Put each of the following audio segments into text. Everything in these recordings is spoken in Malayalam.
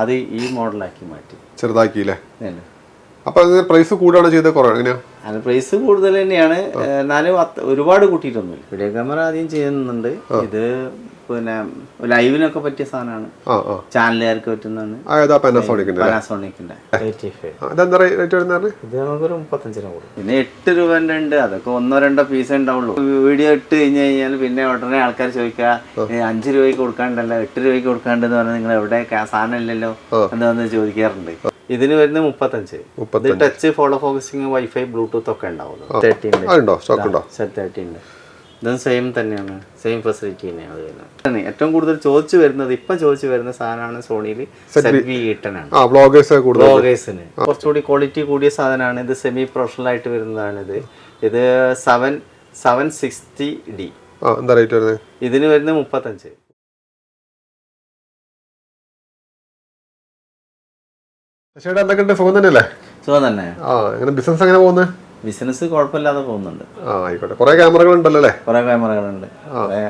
അത് ഈ മോഡലാക്കി മാറ്റി ചെറുതാക്കിയില്ലേ. അപ്പൊ അത് പ്രൈസ് കൂടുതലാണ് ചെയ്ത കുറവാണ്? അത് പ്രൈസ് കൂടുതൽ തന്നെയാണ്. എന്നാലും ഒരുപാട് കൂട്ടിയിട്ടൊന്നുമില്ല. വീഡിയോ ക്യാമറ ആദ്യം ചെയ്യുന്നുണ്ട്. ഇത് പിന്നെ ലൈവിനൊക്കെ പറ്റിയ സാധനമാണ്. ചാനലുകാർക്ക് പറ്റുന്നതാണ്. പാനസോണിക്കിന്റെ പാനാസോണിക്കിന്റെ ഇത് നമുക്കൊരു കൊടുക്കും പിന്നെ എട്ട് രൂപന്റെ ഉണ്ട്. അതൊക്കെ ഒന്നോ രണ്ടോ പീസേ ഉണ്ടാവുള്ളൂ. വീഡിയോ ഇട്ട് കഴിഞ്ഞ് കഴിഞ്ഞാൽ പിന്നെ ഉടനെ ആൾക്കാർ ചോദിക്കുക അഞ്ചു രൂപയ്ക്ക് കൊടുക്കാണ്ടല്ല? എട്ട് രൂപയ്ക്ക് കൊടുക്കാണ്ടെന്ന് പറഞ്ഞാൽ നിങ്ങൾ എവിടെ സാധനം ഇല്ലല്ലോ? എന്താന്ന് ചോദിക്കാറുണ്ട്. ഇതിന് വരുന്നത് മുപ്പത്തഞ്ച്. Touch follow focusing wifi Bluetooth ഒക്കെ ഉണ്ടാവുള്ളൂ. തേർട്ടി ഉണ്ട്? അതുണ്ടോ സ്റ്റോക്ക് ഉണ്ടോ സെറ്റ് തേർട്ടി ഉണ്ട്. ഇതും സെയിം തന്നെയാണ്. സെയിം ഫെസിലിറ്റി തന്നെയാണ് വരുന്നത്. ഏറ്റവും കൂടുതൽ ചോദിച്ചു വരുന്നത് ഇപ്പൊ ചോദിച്ചു വരുന്ന സാധനമാണ് സോണിയിൽ ബ്ലോഗേഴ്സിന് കുറച്ചുകൂടി ക്വാളിറ്റി കൂടിയ സാധനമാണ്. ഇത് സെമി പ്രൊഫഷണൽ ആയിട്ട് വരുന്നതാണ് ഇത്. ഇത് സെവൻ സെവൻ സിക്സ്റ്റി ഡി ഇതിന് വരുന്നത് മുപ്പത്തഞ്ച്. ചേട്ടാ സുഖം തന്നെയല്ലേ? സുഖം തന്നെ. ആ എങ്ങനെ ബിസിനസ് എങ്ങനെ പോകുന്നത് ബിസിനസ് കുഴപ്പമില്ലാതെ പോകുന്നുണ്ട്. ആ ആയിക്കോട്ടെ. കുറെ ക്യാമറകൾ ഉണ്ടല്ലോ അല്ലേ? കുറേ ക്യാമറകളുണ്ട്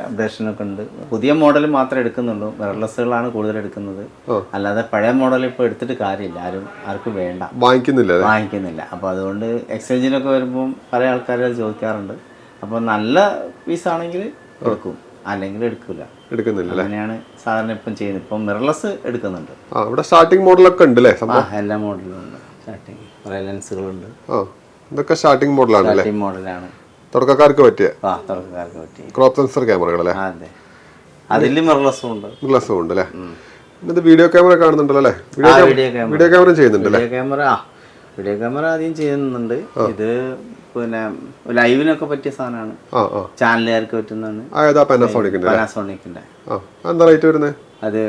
അപ്ഡേഷനൊക്കെ ഉണ്ട്. പുതിയ മോഡൽ മാത്രമേ എടുക്കുന്നുള്ളൂ. മിറർലെസ്സുകളാണ് കൂടുതൽ എടുക്കുന്നത്. അല്ലാതെ പഴയ മോഡൽ ഇപ്പോൾ എടുത്തിട്ട് കാര്യമില്ല. ആരും ആർക്കും വേണ്ട. വാങ്ങിക്കുന്നില്ല വാങ്ങിക്കുന്നില്ല. അപ്പോൾ അതുകൊണ്ട് എക്സ്ചേഞ്ചിനൊക്കെ വരുമ്പോൾ പല ആൾക്കാരും ചോദിക്കാറുണ്ട്. അപ്പോൾ നല്ല പീസാണെങ്കിൽ എടുക്കും അല്ലെങ്കിൽ എടുക്കില്ല എടുക്കുന്നില്ല അങ്ങനെയാണ് സാധാരണ ഇപ്പം ചെയ്യുന്നത്. ഇപ്പം മിറർലെസ് എടുക്കുന്നുണ്ട്. ആ ഇവിടെ സ്റ്റാർട്ടിംഗ് മോഡലൊക്കെ ഉണ്ട് അല്ലേ ആ എല്ലാ മോഡലും ഉണ്ട്. സ്റ്റാർട്ടിങ് കുറേ ലെൻസുകളുണ്ട് ഇതൊക്കെ സ്റ്റാർട്ടിംഗ് മോഡലാണ് മോഡലാണ് തുടക്കക്കാർക്ക് പറ്റിയ? ആ ക്രോപ്പ് സെൻസർ ക്യാമറകൾ അല്ലേ? അതെ. അതിൽ മിറർലെസ്സും ഉണ്ട്. ഉണ്ട് അല്ലേ? ഇത് വീഡിയോ ക്യാമറ കാണുന്നുണ്ടല്ലോ അല്ലേ? വീഡിയോ ക്യാമറ ചെയ്യുന്നുണ്ടല്ലേ ക്യാമറ ചെയ്യുന്നുണ്ട് വീഡിയോ ക്യാമറ ആ. വീഡിയോ ക്യാമറ ആദ്യം ചെയ്യുന്നുണ്ട്. ഇത് പിന്നെ ലൈവിനൊക്കെ പറ്റിയ സാധനമാണ്. ചാനലുകാർക്ക് പറ്റുന്നതാണ്. പാനസോണിക്കിന്റെ പാനാസോണിക്കിന്റെ എന്താ റേറ്റ് വരുന്നത്? അത്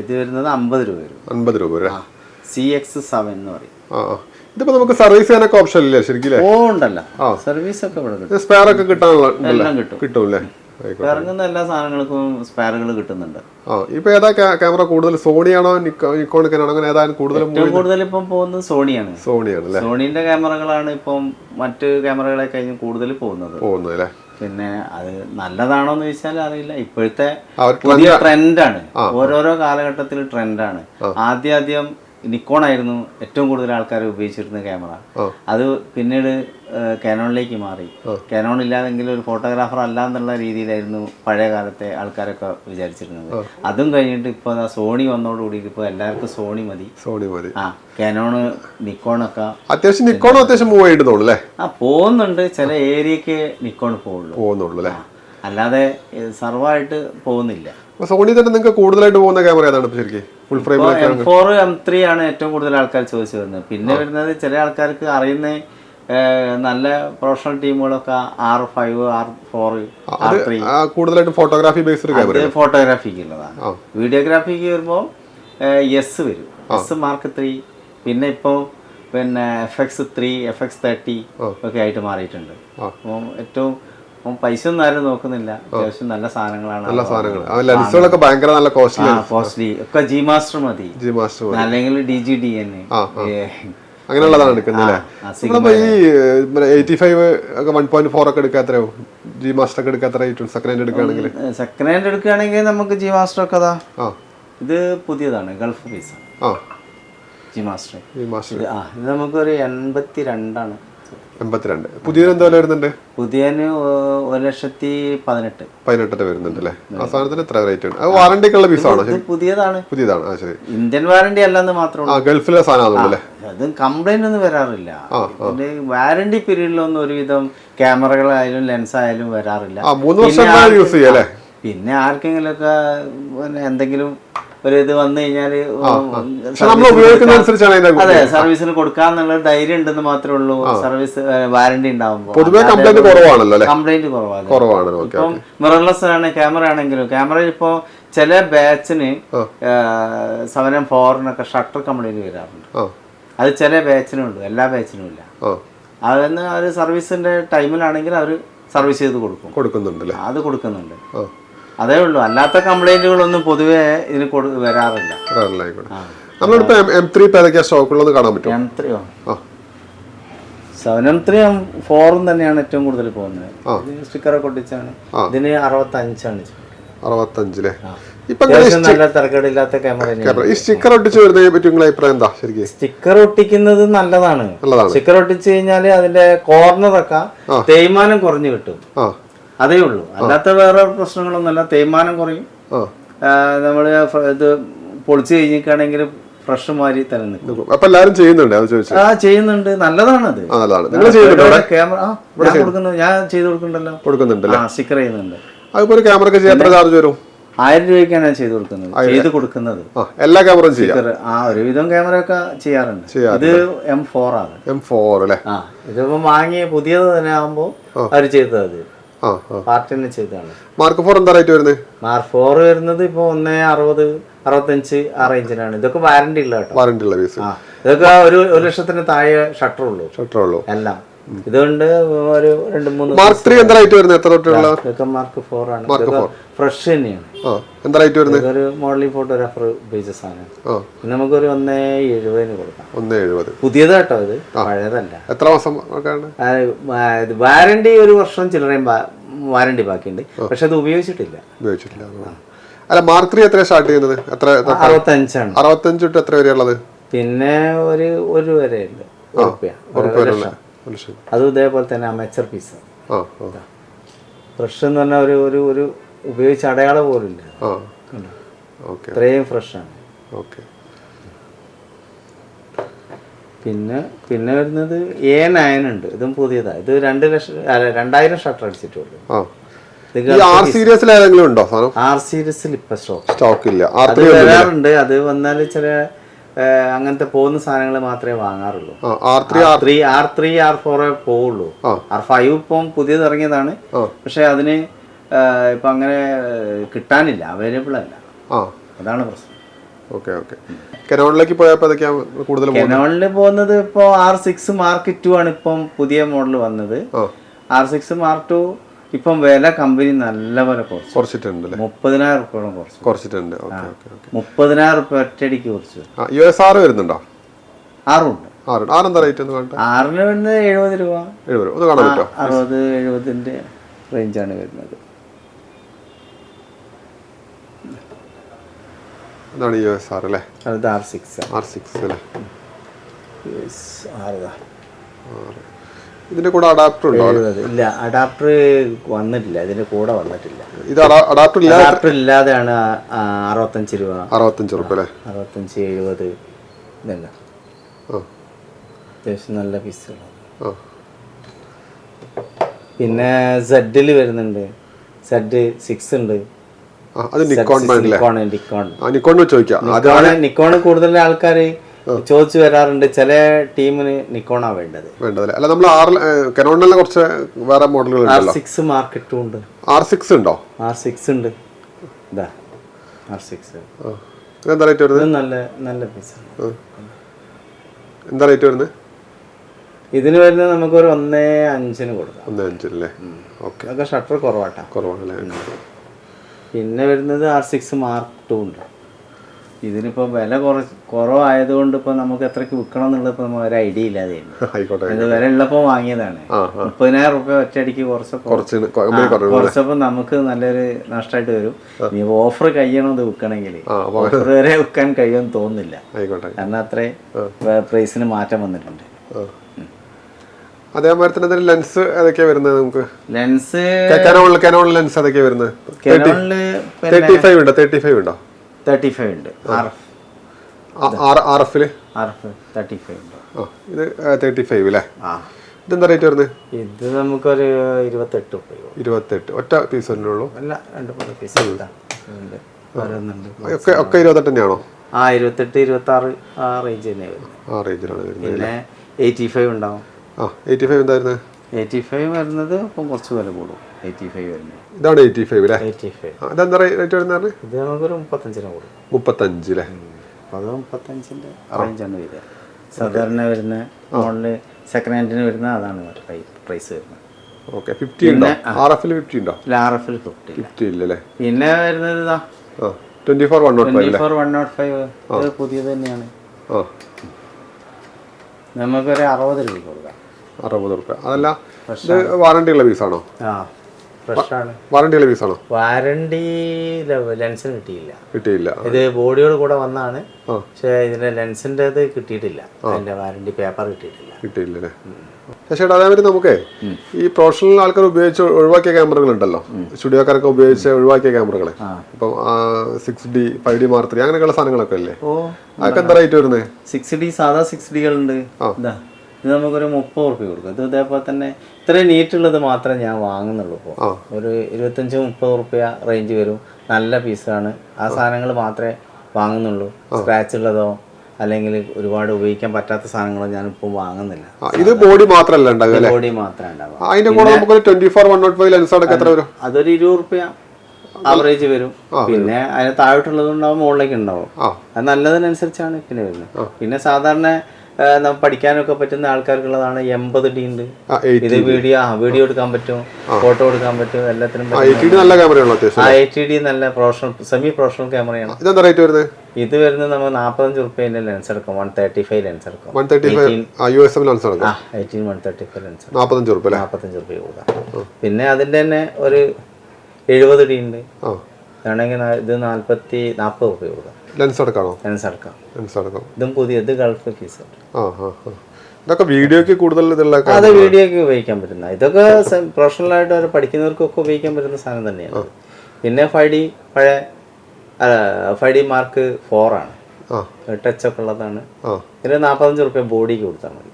ഇത് വരുന്നത് അമ്പത് രൂപ വരും. അമ്പത് രൂപ വരും സി എക്സ് സെവൻ എന്ന് പറയും. ഇതിപ്പോ നമുക്ക് സർവീസ് ചെയ്യാനൊക്കെ ഓപ്ഷൻ ഇല്ലേ ശരിക്കും ഓ ഉണ്ടല്ലോ. സർവീസ് ഒക്കെ ഇവിടെ സ്പെയർ ഒക്കെ കിട്ടാനുള്ള കിട്ടും. അല്ലേ? ഇറങ്ങുന്ന എല്ലാ സാധനങ്ങൾക്കും സ്പെയറുകൾ കിട്ടുന്നുണ്ട്. ആ ഇപ്പൊ ഏതാ ക്യാമറ കൂടുതൽ? സോണിയാണോ നിക്കോണിക്കാണോ അങ്ങനെ ഏതായാലും കൂടുതൽ കൂടുതൽ ഇപ്പം പോകുന്നത് സോണിയാണ്. സോണിയാണ് അല്ലേ? സോണീന്റെ ക്യാമറകളാണ് ഇപ്പം മറ്റ് ക്യാമറകളെ കഴിഞ്ഞ് കൂടുതൽ പോകുന്നത്. പോകുന്നത് അല്ലേ? പിന്നെ അത് നല്ലതാണോ എന്ന് ചോദിച്ചാൽ അറിയില്ല. ഇപ്പോഴത്തെ പുതിയ ട്രെൻഡാണ്. ഓരോരോ കാലഘട്ടത്തിൽ ട്രെൻഡാണ്. ആദ്യം ആദ്യം നിക്കോൺ ആയിരുന്നു ഏറ്റവും കൂടുതൽ ആൾക്കാർ ഉപയോഗിച്ചിരുന്ന ക്യാമറ. അത് പിന്നീട് കാനോണിലേക്ക് മാറി. കാനോൺ ഇല്ലാതെങ്കിൽ ഒരു ഫോട്ടോഗ്രാഫർ അല്ല എന്നുള്ള രീതിയിലായിരുന്നു പഴയ കാലത്തെ ആൾക്കാരൊക്കെ വിചാരിച്ചിരുന്നത്. അതും കഴിഞ്ഞിട്ട് ഇപ്പോൾ സോണി വന്നതോടുകൂടി ഇപ്പോൾ എല്ലാവർക്കും സോണി മതി. സോണി മതി. ആ കാനോണ് നിക്കോണൊക്കെ അത്യാവശ്യം നിക്കോൺ അത്യാവശ്യം മൂവ് ആയിട്ട് അല്ലേ? ആ പോകുന്നുണ്ട്. ചില ഏരിയക്ക് നിക്കോൺ പോകുള്ളൂ. പോകുന്നുള്ളൂ അല്ലേ? അല്ലാതെ സർവായിട്ട് പോകുന്നില്ല. സോണി തന്നെ നിങ്ങൾക്ക് കൂടുതലായിട്ട് പോകുന്ന ക്യാമറ ഏതാണ് ഇപ്പൊ ശരിക്കും? Full frame four M three ആണ് ഏറ്റവും കൂടുതൽ ആൾക്കാർ ചോദിച്ചു വരുന്നത്. പിന്നെ വരുന്നത് ചില ആൾക്കാർക്ക് അറിയുന്ന നല്ല professional ടീമുകളൊക്കെ R five R four R three കൂടുതലായിട്ട് ഫോട്ടോഗ്രാഫി ബേസ്ഡ് ഫോട്ടോഗ്രാഫിക്ക് ഉള്ളതാണ്. വീഡിയോഗ്രാഫിക്ക് വരുമ്പോൾ എസ് വരും. എസ് മാർക്ക് ത്രീ പിന്നെ ഇപ്പോൾ പിന്നെ F X three F X thirty ഒക്കെ ആയിട്ട് മാറിയിട്ടുണ്ട്. അപ്പോൾ ഏറ്റവും പൈസ ഒന്നും ആരും നോക്കുന്നില്ല. അത്യാവശ്യം നല്ല സാധനങ്ങളാണ് നല്ല സാധനങ്ങൾ. ഭയങ്കര നല്ല കോസ്റ്റ്ലി കോസ്റ്റ്ലി ഒക്കെ ജി മാസ്റ്റർ മതി. ജി മാസ്റ്റർ അല്ലെങ്കിൽ ഡി ജി ഡി എൻ അങ്ങനെയുള്ളതാണ് എടുക്കുന്നത് ഈ എയ്റ്റി ഫൈവ് ഒക്കെ വൺ പോയിന്റ് ഫോർ ഒക്കെ എത്രയോ ജി മാസ്റ്റർ ഒക്കെ എടുക്കുക എത്ര സെക്കൻഡ് ഹാൻഡ് എടുക്കുകയാണെങ്കിൽ. സെക്കൻഡ് ഹാൻഡ് എടുക്കുകയാണെങ്കിൽ നമുക്ക് ജി മാസ്റ്റർ ഒക്കെ അതാ. ഇത് പുതിയതാണ് ഗൾഫ് പീസാണ് ജി മാസ്റ്റർ ജി മാസ്റ്റർ ആ ഇത് നമുക്കൊരു എൺപത്തി രണ്ടാണ് എൺപത്തിരണ്ട്. പുതിയൊരു എന്താ വില വരുന്നുണ്ട്? പുതിയന് ഒ- ഒരു ലക്ഷത്തി പതിനെട്ട്. പതിനെട്ടര വരുന്നുണ്ട് അല്ലേ ആ സാധനത്തിന് എത്ര റേറ്റ് ആണ്? അത് വാറണ്ടി ഒക്കെ ഉള്ള പീസാണോ പുതിയതാണ്. പുതിയതാണ്. ആ ശരി. ഇന്ത്യൻ വാറണ്ടി അല്ലെന്ന് മാത്രമേ ഗൾഫിലെ സാധനമാണല്ലേ അത് കംപ്ലൈന്റ് ഒന്നും വരാറില്ല. വാറണ്ടി പീരീഡിലൊന്നും ഒരുവിധം ക്യാമറകളായാലും ലെൻസ് ആയാലും വരാറില്ല. മൂന്ന് വർഷം യൂസ് ചെയ്യാം അല്ലേ? പിന്നെ ആർക്കെങ്കിലുമൊക്കെ പിന്നെ എന്തെങ്കിലും ഒരു ഇത് വന്നു കഴിഞ്ഞാൽ അതെ സർവീസിന് കൊടുക്കാന്നുള്ള ധൈര്യം ഉണ്ടെന്ന് മാത്രമേ ഉള്ളൂ. സർവീസ് വാറണ്ടി ഉണ്ടാവുമ്പോൾ കംപ്ലൈന്റ് കുറവാണ്. ഇപ്പം മിറർലെസ് ആണ് ക്യാമറ ആണെങ്കിലും. ക്യാമറ ഇപ്പോ ചില ബാച്ചിന് സമരം ഫോറിനൊക്കെ ഷട്ടർ കംപ്ലൈന്റ് വരാറുണ്ട്. അത് ചില ബാച്ചിനും ഉണ്ട്. എല്ലാ ബാച്ചിനും ഇല്ല. അതെന്ന് അവർ സർവീസിന്റെ ടൈമിലാണെങ്കിൽ അവർ സർവീസ് ചെയ്ത് കൊടുക്കും. കൊടുക്കുന്നുണ്ട് അത് കൊടുക്കുന്നുണ്ട്. അതേ ഉള്ളൂ. അല്ലാത്ത കംപ്ലൈന്റുകളൊന്നും പൊതുവെ ഇതിന് വരാറില്ല. വരാറില്ല ആയിക്കോട്ടെ നമ്മളിപ്പോ എം ത്രീ ഇപ്പൊ ഏതൊക്കെയാ സ്റ്റോക്കുള്ളത് കാണാൻ പറ്റും എം സെവൻ ത്രീ എം ഫോറും തന്നെയാണ് ഏറ്റവും കൂടുതൽ പോകുന്നത്. സ്റ്റിക്കറൊക്കെ ഒട്ടിച്ചാണ്. ഇതിന് അറുപത്തഞ്ചാണ് അറുപത്തഞ്ചിലെ നല്ല തിരക്കേടില്ലാത്ത ക്യാമറ ഈ സ്റ്റിക്കർ ഒട്ടിച്ച് വരുന്നതിനെ പറ്റി നിങ്ങളെ അഭിപ്രായം എന്താ ശരിക്കും? സ്റ്റിക്കർ ഒട്ടിക്കുന്നത് നല്ലതാണ്. സ്റ്റിക്കർ ഒട്ടിച്ച് കഴിഞ്ഞാൽ അതിന്റെ കോർണറൊക്കെ തേയ്മാനം കുറഞ്ഞു കിട്ടും. അതേ ഉള്ളൂ. അല്ലാത്ത വേറെ പ്രശ്നങ്ങളൊന്നുമല്ല. തേയ്മാനം കുറയും. നമ്മൾ ഇത് പൊളിച്ചു കഴിഞ്ഞിട്ടാണെങ്കിൽ ഫ്രഷ് മാതിരി തന്നെ നിൽക്കും അപ്പൊ എല്ലാരും ചെയ്യുന്നുണ്ട്? അത് ആ ചെയ്യുന്നുണ്ട്. നല്ലതാണ്. ചെയ്യുന്നുണ്ടോ ക്യാമറ ആ കൊടുക്കുന്നു. ഞാൻ ചെയ്ത് കൊടുക്കുന്നുണ്ടല്ലോ. കൊടുക്കുന്നുണ്ട് ആ സ്റ്റിക്കർ ചെയ്യുന്നുണ്ട്. അതിപ്പോ ഒരു ക്യാമറക്ക് ചെയ്യാൻ ചാർജ് വരും? ആയിരം രൂപയ്ക്കാണ് ഞാൻ ചെയ്ത് കൊടുക്കുന്നത്. ചെയ്ത് കൊടുക്കുന്നത്. എല്ലാ ക്യാമറയും ചെയ്യാം. ആ ഒരുവിധം ക്യാമറ ഒക്കെ ചെയ്യാറുണ്ട്. ഇത് എം ഫോർ ആണ്. എം ഫോർ അല്ലേ? ആ ഇതിപ്പോ വാങ്ങിയ പുതിയത് തന്നെ ആകുമ്പോ അവർ ചെയ്തത് അത് തന്നെ ചെയ്തതാണ്. മാർക്ക് ഫോർ എന്താ റേറ്റ് വരുന്നത് മാർക്ക് ഫോർ വരുന്നത് ഇപ്പൊ ഒന്നേ അറുപത് അറുപത്തഞ്ച് ആ റേഞ്ചിലാണ് ഇതൊക്കെ വാറണ്ടി ഉള്ള കേട്ടോ. വാറണ്ടി ഉള്ള പീസ് ഇതൊക്കെ ഒരു ഒരു ലക്ഷത്തിന് താഴെ ഷട്ടർ ഉള്ളൂ. ഷട്ടർ ഉള്ളൂ. എല്ലാം. ഇതുകൊണ്ട് ഒരു രണ്ട് മൂന്ന് മാർക്ക് ത്രീ എന്താ റേറ്റ് വരുന്നത്? എത്ര തൊട്ടുള്ള ഇതൊക്കെ മാർക്ക് ഫോർ ആണ്. ഇതൊക്കെ ഫ്രഷ് തന്നെയാണ്. എന്താ റേറ്റ് വരുന്നത്? ഒരു മോഡലിംഗ് ഫോട്ടോഗ്രാഫർ ഉപയോഗിച്ച സാധനം പിന്നെ നമുക്കൊരു ഒന്നേ എഴുപതിന് കൊടുക്കാം. ഒന്നേ എഴുപത്. പുതിയതാട്ടോ അത് ഇത് പഴയതല്ല. എത്ര മാസം വാരണ്ടി ആണ് വാറണ്ടി ഒരു വർഷം ചില്ലറയും വാരണ്ടി ബാക്കിയുണ്ട്. പക്ഷെ അത് ഉപയോഗിച്ചിട്ടില്ല. ഉപയോഗിച്ചിട്ടില്ല. അല്ല മാർക്ക് ത്രീ എത്ര സ്റ്റാർട്ട് ചെയ്യുന്നത്? എത്ര അറുപത്തഞ്ചാണ്. അറുപത്തഞ്ച് തൊട്ട് എത്ര വരെയുള്ളത് പിന്നെ ഒരു ഒരു വരെ ഉണ്ട് ഉറപ്പ് ലക്ഷം. അതും ഇതേപോലെ തന്നെ അമേച്ചർ പീസ് ഫ്രഷ് എന്ന് പറഞ്ഞാൽ ഒരു ഒരു ഒരു ഉപയോഗിച്ച അടയാളം പോലും ഇല്ല. ഇത്രയും ഫ്രഷാണ് പിന്നെ പിന്നെ വരുന്നത് എ നയൻ ഉണ്ട്. ഇതും പുതിയതാണ് ഇത് രണ്ട് ലക്ഷം അല്ല രണ്ടായിരം ഷട്ടർ അടിച്ചിട്ടുള്ളൂ ആർ സീരീസിൽ ഏതെങ്കിലും ഉണ്ടോ ആർ സീരീസിൽ ഇപ്പൊ സ്റ്റോക്ക് സ്റ്റോക്ക് ഇല്ല. അത് വരാറുണ്ട്. അത് വന്നാൽ ചില അങ്ങനത്തെ പോകുന്ന സാധനങ്ങൾ മാത്രമേ വാങ്ങാറുള്ളൂ. R three R three R three R ഫോറേ പോവുള്ളൂ. ആർ ഫൈവ് ഇപ്പം പുതിയത് ഇറങ്ങിയതാണ്. പക്ഷെ അതിന് ഇപ്പൊ അങ്ങനെ കിട്ടാനില്ല. അവൈലബിൾ അല്ല. അതാണ് പ്രശ്നം. Okay okay. കെനോണിലേക്ക് പോയപ്പോൾ ഏതൊക്കെയാണ് കൂടുതൽ പോകുന്നത്? ഇപ്പോ പോകുന്നത് ഇപ്പോൾ ആർ സിക്സ് മാർക്ക് ടു ആണ് ഇപ്പം പുതിയ മോഡൽ വന്നത്. ആർ സിക്സ് മാർക്ക് ടു ഇപ്പം വില കമ്പനി നല്ല പോലെ കുറച്ചു. കുറച്ചിട്ടുണ്ട് മുപ്പതിനായിരം റുപ്യോളം കുറച്ചു. കുറച്ചിട്ടുണ്ട്. മുപ്പതിനായിരം റുപ്യ ഒറ്റയടിക്ക് കുറച്ചു. യു എസ് ആറ് വരുന്നുണ്ടോ? ആറുണ്ട്. ആറ് ആറെന്താ റേറ്റ് ഒന്ന് കാണട്ടെ ആറിന് വരുന്നത് എഴുപത് രൂപ. എഴുപത് ഒന്ന് കാണാൻ പറ്റുമോ? അറുപത് എഴുപതിന്റെ റേഞ്ചാണ് വരുന്നത്. ഇതാണ് യു എസ് ആർ അല്ലേ? അത് ആർ സിക്സ് ആർ സിക്സ് അല്ലേ? ആറുതാ ഇതിന്റെ കൂടെ അഡാപ്റ്റർ ഉണ്ടോ? ഇല്ല അഡാപ്റ്റർ വന്നിട്ടില്ല. ഇതിന്റെ കൂടെ വന്നിട്ടില്ല. ഇത് അഡാപ്റ്റർ ഇല്ല അഡാപ്റ്റർ ഇല്ലാതെയാണ് അറുപത്തഞ്ച് രൂപ. അറുപത്തഞ്ച് രൂപ അല്ലേ? അറുപത്തഞ്ച് എഴുപത് ഇതല്ല ഓ. അത്യാവശ്യം നല്ല പീസുകളാണ്. ആ പിന്നെ സെഡിൽ വരുന്നുണ്ട്. സെഡ് സിക്സ് ഉണ്ട്. അത് നിക്കോൺ നിക്കോൺ നിക്കോൺ നിക്കോൺ വെച്ചോ ചോദിക്കാം. അതാണ് നിക്കോൺ കൂടുതൽ ആൾക്കാർ ചോദിച്ചു വരാറുണ്ട് ചില ടീമിന് നിക്കോണാ വേണ്ടത്. വേണ്ടതല്ലേ? അല്ല നമ്മൾ ആർ കുറച്ച് വേറെ മോഡലുകൾ ആർ സിക്സ് മാർക്കറ്റും ഉണ്ട് ആർ സിക്സ് ഉണ്ടോ? ആർ സിക്സ് ഉണ്ട്. ഇതാ ആർ സിക്സ് റേറ്റ് വരുന്നത്? നമുക്ക് നല്ല എന്താ റേറ്റ് വരുന്നത്? ഇതിന് വരുന്നത് നമുക്കൊരു ഒന്നേ അഞ്ചിന് കൊടുക്കാം. ഒന്ന് അഞ്ചല്ലേ ഓക്കെ. അതൊക്കെ ഷട്ടർ കുറവാട്ടാ. കുറവാണല്ലേ? പിന്നെ വരുന്നത് ആർ സിക്സ് മാർക്ക് ടു ഉണ്ട്. ഇതിനിപ്പോൾ വില കുറച്ച് കുറവായതുകൊണ്ട് ഇപ്പോൾ നമുക്ക് എത്രയ്ക്ക് വിൽക്കണം എന്നുള്ളത് ഇപ്പോൾ നമ്മൾ ഒരു ഐഡിയ ഇല്ലാതെ ഇത് വില ഉള്ളപ്പോൾ വാങ്ങിയതാണ്. മുപ്പതിനായിരം റുപ്യ ഒറ്റയടിക്ക് കുറച്ചപ്പോ കുറച്ച് കുറച്ചപ്പോൾ നമുക്ക് നല്ലൊരു നഷ്ടമായിട്ട് വരും. ഇനി ഓഫർ കഴിയണം ഇത് വിൽക്കണമെങ്കിൽ ഓഫർ വരെ വിൽക്കാൻ കഴിയുമെന്ന് തോന്നുന്നില്ല. കാരണം അത്രേ പ്രൈസിന് മാറ്റം വന്നിട്ടുണ്ട്. അതേമാതിരി തന്നെ ലെൻസ് ഏതൊക്കെയാ വരുന്നത് നമുക്ക്? ലെൻസ് കനോണിൽ ലെൻസ് ഏതൊക്കെയാ വരുന്നത്? തേർട്ടി ഫൈവ് ഉണ്ടോ? തേർട്ടി ഫൈവ് ഉണ്ടോ? തേർട്ടി ഫൈവ് ഉണ്ട്. ആർ ആർ എഫിൽ ആർ എഫ് തേർട്ടി ഫൈവ് ഉണ്ട്. ഇത് തേർട്ടി ഫൈവ് അല്ലേ ആ. ഇതെന്താ റേറ്റ് വരുന്നത്? ഇത് നമുക്കൊരു ഇരുപത്തെട്ട് രൂപ ഇരുപത്തെട്ട്. ഒറ്റ പീസ് തന്നെ ഉള്ളൂ? അല്ല രണ്ട് മൂന്ന് പീസ് ഉണ്ട്. വരുന്നുണ്ട്. ഒക്കെ ഒക്കെ ഇരുപത്തെട്ട് തന്നെയാണോ? ആ ഇരുപത്തെട്ട് ഇരുപത്തി ആറ് ആ റേഞ്ച് തന്നെ വരുന്നത്. ആ റേഞ്ചിലാണ് വരുന്നത് പിന്നെ എയ്റ്റി ഫൈവ് ഉണ്ടാവും. ആ എയ്റ്റി ഫൈവ് എന്തായിരുന്നു എയ്റ്റി ഫൈവ് വരുന്നത് ഇപ്പം കുറച്ച് വില കൂടും. എയ്റ്റി ഫൈവ് വരുന്നത്. ഇതാണ് എയ്റ്റി ഫൈവ് അല്ലേ എയ്റ്റി ഫൈവ് അതെന്താ റേറ്റ് വരുന്നത് ഇത് നമുക്കൊരു മുപ്പത്തഞ്ചിന് കൂടും. മുപ്പത്തഞ്ച് അല്ലേ അപ്പോൾ അത് മുപ്പത്തഞ്ചിന്റെ റേഞ്ചാണ് വരിക. സാധാരണ വരുന്ന മോഡൽ സെക്കൻഡ് ഹാൻഡിന് വരുന്ന അതാണ് പ്രൈസ് വരുന്നത്. ഓക്കെ ഫിഫ്റ്റി ഉണ്ടോ? ആർ എഫിൽ ഫിഫ്റ്റി ഉണ്ടോ? ആർ എഫിൽ ഫിഫ്റ്റി ഫിഫ്റ്റി ഇല്ല. അല്ലേ പിന്നെ വരുന്നത് ഇതാ. Twenty four one nought five twenty four one nought five ഇത് പുതിയത് തന്നെയാണ്. നമുക്കൊരു അറുപത് രൂപ കൊടുക്കാം. അറുപത് റുപ്യ അതല്ല ഇത് വാറണ്ടി ഉള്ള പീസാണോ? ഫ്രഷ് ആണ് വാറണ്ടിയുള്ള പീസാണോ? വാറണ്ടി ലെൻസിന് കിട്ടിയില്ല. കിട്ടിയില്ല. ഇത് ബോഡിയോട് കൂടെ വന്നാണ്. പക്ഷേ പക്ഷെ ഇതിന്റെ ലെൻസിന്റെത് കിട്ടിയിട്ടില്ല. അതിന്റെ വാറണ്ടി പേപ്പർ കിട്ടിയിട്ടില്ല. കിട്ടിയില്ല ശശിയുടെ അതേമാതിരി നമുക്കേ ഈ പ്രൊഫഷണൽ ആൾക്കാർ ഉപയോഗിച്ച് ഒഴിവാക്കിയ ക്യാമറകൾ ഉണ്ടല്ലോ. സ്റ്റുഡിയോക്കാരൊക്കെ ഉപയോഗിച്ച് ഒഴിവാക്കിയ ക്യാമറകളെ. ഇപ്പം six D five D mark three അങ്ങനെയൊക്കെയുള്ള സാധനങ്ങളൊക്കെ അല്ലേ? ഓ അതൊക്കെ എന്താ റേറ്റ് വരുന്നത് സിക്സ് ഡി സാധാ സിക്സ് ഡികളുണ്ട് ഇതാ നമുക്കൊരു മുപ്പത് റുപ്യ കൊടുക്കും. ഇത് ഇതേപോലെ തന്നെ ഇത്രയും നീറ്റുള്ളത് മാത്രമേ ഞാൻ വാങ്ങുന്നുള്ളൂ ഇപ്പോൾ ഒരു ഇരുപത്തഞ്ച് മുപ്പത് റുപ്യ റേഞ്ച് വരും. നല്ല പീസാണ് ആ സാധനങ്ങൾ മാത്രമേ വാങ്ങുന്നുള്ളൂ. സ്ക്രാച്ച് ഉള്ളതോ അല്ലെങ്കിൽ ഒരുപാട് ഉപയോഗിക്കാൻ പറ്റാത്ത സാധനങ്ങളോ ഞാൻ ഇപ്പോൾ വാങ്ങുന്നില്ല. ഇത് ബോഡി മാത്രമല്ല ബോഡി മാത്രമേ ഉണ്ടാവും ആ, അതിന്റെ കൂടെ നമുക്കൊരു twenty four one nought five lens അടക്കം എത്ര വരും? അതൊരു ഇരുപത് റുപ്യ ആവറേജ് വരും. പിന്നെ അതിന് താഴോട്ടുള്ളത് ഉണ്ടാവും മുകളിലേക്ക് ഉണ്ടാവും. അത് നല്ലതിനനുസരിച്ചാണ് പിന്നെ വരുന്നത്. പിന്നെ സാധാരണ പഠിക്കാനൊക്കെ പറ്റുന്ന ആൾക്കാർക്കുള്ളതാണ് എൺപത് ഡി ഉണ്ട്. ഇത് വീഡിയോ ആ വീഡിയോ എടുക്കാൻ പറ്റും ഫോട്ടോ എടുക്കാൻ പറ്റും എല്ലാത്തിനും നല്ല ഡി നല്ല പ്രൊഫഷണൽ സെമി പ്രൊഫഷണൽ ക്യാമറയാണ് ഇത് വരുന്നത് നമ്മൾ നാപ്പത്തഞ്ച് റുപ്യന്റെ ലെൻസ് എടുക്കും വൺ തേർട്ടി ഫൈവ് ലെൻസ് എടുക്കും വൺ തേർട്ടി ഫൈവ് ലെൻസ് അടക്കം ആ eighteen one thirty five lens നാൽപ്പത്തഞ്ച് റുപ്യ കൊടുക്കാം പിന്നെ അതിന്റെ തന്നെ ഒരു എഴുപത് ഡി ഉണ്ട്. വേണമെങ്കിൽ ഇത് നാൽപ്പത്തി നാൽപ്പത് റുപ്യ കൊടുക്കാം ലെൻസ് അടക്കാണോ ലെൻസ് എടുക്കാം. ലെൻസ് അടക്കം ഇതും പുതിയത് ഗൾഫ് പീസ് ആ ആ ഇതൊക്കെ വീഡിയോക്ക് കൂടുതൽ ഇതുള്ള അത് വീഡിയോക്ക് ഉപയോഗിക്കാൻ പറ്റുന്ന. ഇതൊക്കെ പ്രൊഫഷണൽ ആയിട്ട് അവർ പഠിക്കുന്നവർക്കൊക്കെ ഉപയോഗിക്കാൻ പറ്റുന്ന സാധനം തന്നെയാണ്. പിന്നെ ഫൈവ് ഡി പഴയ ഫൈവ് ഡി മാർക്ക് ഫോർ ആണ്. ടച്ച് ഒക്കെ ഉള്ളതാണ്. ഇതിന് നാപ്പത്തഞ്ച് റുപ്യ ബോഡിക്ക് കൊടുത്താൽ മതി.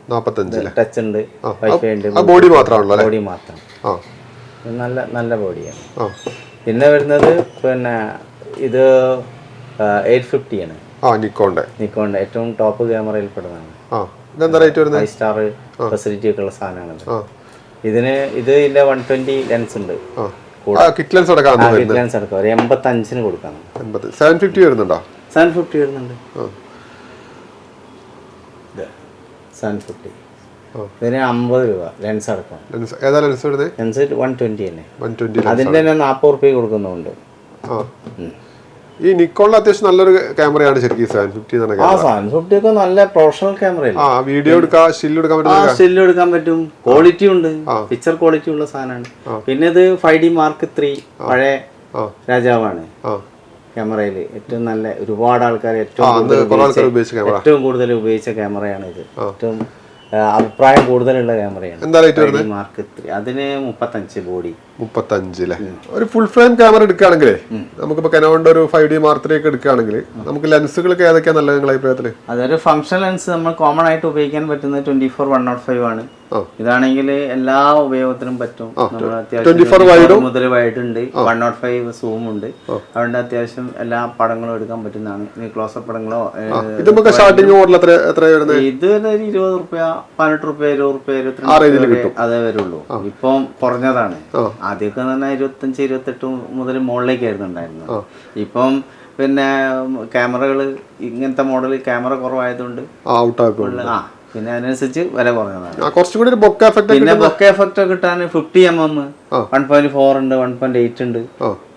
ടച്ച് ഉണ്ട് വൈഫൈ ഉണ്ട് ബോഡി മാത്രമാണല്ലോ ബോഡി മാത്രം. നല്ല നല്ല ബോഡിയാണ് പിന്നെ വരുന്നത് പിന്നെ ഇത് എയ്റ്റ് ഫിഫ്റ്റി ആണ്. ആ നിക്കോണ്ടെ നിക്കോണിന്റെ ഏറ്റവും ടോപ്പ് ക്യാമറയിൽ പെടുന്നതാണ്. ആ ഇതെന്താ റേറ്റ് വരുന്നത്? ഫൈവ് സ്റ്റാർ ഫെസിലിറ്റി ഒക്കെ ഉള്ള സാധനമാണ് ആ. ഇതിന് ഇത് ഇതിന്റെ വൺ ട്വന്റി ലെൻസ് ഉണ്ട്. കിറ്റ് ലെൻസ് അടക്കം കിറ്റ് ലെൻസ് അടക്കം ഒരു എൺപത്തഞ്ചിന് കൊടുക്കാം. എൺപത്. സെവൻ ഫിഫ്റ്റി വരുന്നുണ്ടോ? സെവൻ ഫിഫ്റ്റി വരുന്നുണ്ട്. Seven fifty. ഇതിന് അമ്പത് രൂപ ലെൻസ് അടക്കം. ഏതാ ലെൻസ് വരുന്നത്? ലെൻസ് വൺ ട്വന്റി തന്നെ. അതിന്റെ തന്നെ നാൽപ്പത് റുപ്യ കൊടുക്കുന്നുണ്ട്. ഈ നിക്കോണിൽ അത്യാവശ്യം നല്ലൊരു ക്യാമറയാണ് ശരിക്കും സെവൻ ഫിഫ്റ്റി ആ ക്യാമറ സെവൻ ഫിഫ്റ്റി ഒക്കെ നല്ല പ്രൊഫഷണൽ ക്യാമറയാണ് ആ വീഡിയോ എടുക്കാം സ്റ്റിൽ എടുക്കാൻ പറ്റും സ്റ്റിൽ എടുക്കാൻ പറ്റും. ക്വാളിറ്റി ഉണ്ട്. പിക്ചർ ക്വാളിറ്റി ഉള്ള സാധനമാണ്. പിന്നെ ഇത് ഫൈവ് ഡി മാർക്ക് ത്രീ പഴയ രാജാവാണ്. ക്യാമറയിൽ ക്യാമറയിൽ ഏറ്റവും നല്ല ഒരുപാട് ആൾക്കാർ ഏറ്റവും കൂടുതൽ ഏറ്റവും കൂടുതൽ ഉപയോഗിച്ച ക്യാമറയാണ് ഇത്. ഏറ്റവും അഭിപ്രായം കൂടുതലുള്ള ക്യാമറയാണ്. എന്താ റേറ്റ് വരുന്നത്? മാർക്ക് ത്രീ അതിന് മുപ്പത്തഞ്ച് ബോഡി മുപ്പത്തഞ്ച് അല്ലേ ഒരു ഫുൾ ഫ്രെയിം ക്യാമറ എടുക്കുകയാണെങ്കിൽ നമുക്കിപ്പോ കനോണ്ട് ഒരു ഫൈവ് ഡി മാർത്തി ഒക്കെ എടുക്കുകയാണെങ്കിൽ നമുക്ക് ലെൻസുകളൊക്കെ ഏതൊക്കെയാണ് നല്ലത് നിങ്ങളുടെ അഭിപ്രായത്തിൽ അതൊരു ഫംഗ്ഷൻ ലെൻസ് നമ്മൾ കോമൺ ആയിട്ട് ഉപയോഗിക്കാൻ പറ്റുന്നത് twenty four one nought five ആണ്. ഇതാണെങ്കിൽ എല്ലാ ഉപയോഗത്തിനും പറ്റും. നമ്മൾ 24 അത്യാവശ്യം മുതൽ വൈഡുണ്ട് വൺ നോട്ട് ഫൈവ് സൂം ഉണ്ട്. അതുകൊണ്ട് അത്യാവശ്യം എല്ലാ പടങ്ങളും എടുക്കാൻ പറ്റുന്നതാണ്. ക്ലോസപ്പ് പടങ്ങളോ ഇത് ഒരു ഇരുപത് റുപ്യ പതിനെട്ട് റുപ്യ ഇരുപത് റുപ്യ ഇരുപത്തിരണ്ട് അതേ വരുള്ളൂ. ഇപ്പം കുറഞ്ഞതാണ്. ആദ്യമൊക്കെ തന്നെ ഇരുപത്തഞ്ച് ഇരുപത്തെട്ട് മുതൽ മുകളിലേക്കായിരുന്നു ഉണ്ടായിരുന്നത്. ഇപ്പം പിന്നെ ക്യാമറകൾ ഇങ്ങനത്തെ മോഡൽ ക്യാമറ കുറവായതുകൊണ്ട് ഔട്ട് ആ പിന്നെ അതിനനുസരിച്ച് വില കുറഞ്ഞതാണ്. ആ കുറച്ചും ഒരു ബൊക്ക എഫക്റ്റ് പിന്നെ ബൊക്കെ എഫക്റ്റ് കിട്ടാൻ fifty M M one point four ഉണ്ട് വൺ പോയിന്റ് എയ്റ്റ് ഉണ്ട്.